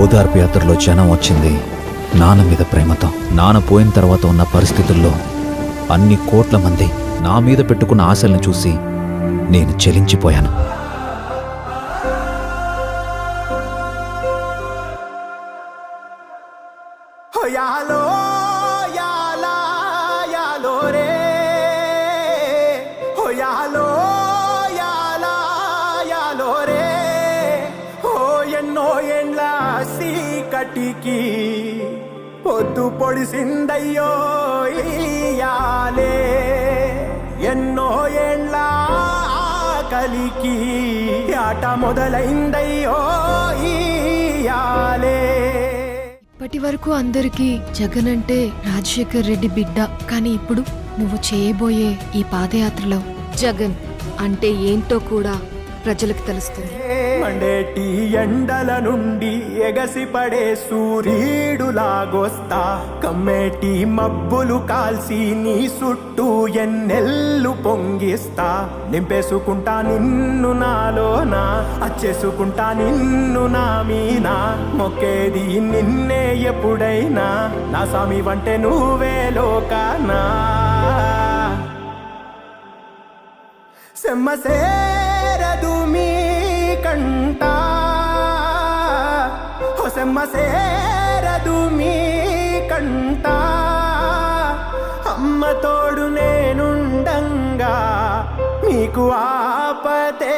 ఓదార్పు యాత్రలో జనం వచ్చింది. నాన్న మీద ప్రేమతో. నాన్న పోయిన తర్వాత ఉన్న పరిస్థితుల్లో అన్ని కోట్ల మంది నా మీద పెట్టుకున్న ఆశల్ని చూసి నేను చెలించిపోయాను. యాలా యాలా ఎన్నో ఎండ్లా చీకటికి పొద్దు పొడిసిందయ్యో ఇయాలే ఎన్నో ఏళ్ళ కలికి ఆట మొదలైందయ్యో ఇయాలే ఇప్పటి వరకు అందరికీ జగన్ అంటే రాజశేఖర్ రెడ్డి బిడ్డ. కానీ ఇప్పుడు నువ్వు చేయబోయే ఈ పాదయాత్రలో జగన్ అంటే ఏంటో కూడా ప్రజలకు తెలుస్తుంది. మండేటి ఎండల నుండి ఎగసిపడే సూర్యుడులాగొస్తా కమ్మేటి మబ్బులు కాల్సి నీ చుట్టూ ఎన్నెల్లు పొంగిస్తా. నింపేసుకుంటా నిన్ను నాలోన అచ్చేసుకుంటా నిన్ను నా మీన. మొక్కేది నిన్నే ఎప్పుడైనా నా స్వామి వంటే నువ్వే లోకానా. సెమ్మసేరదు మీ కంట. హొసమ్మ సేరదు మీ కంట. అమ్మ తోడు నేనుండంగా మీకు ఆపతే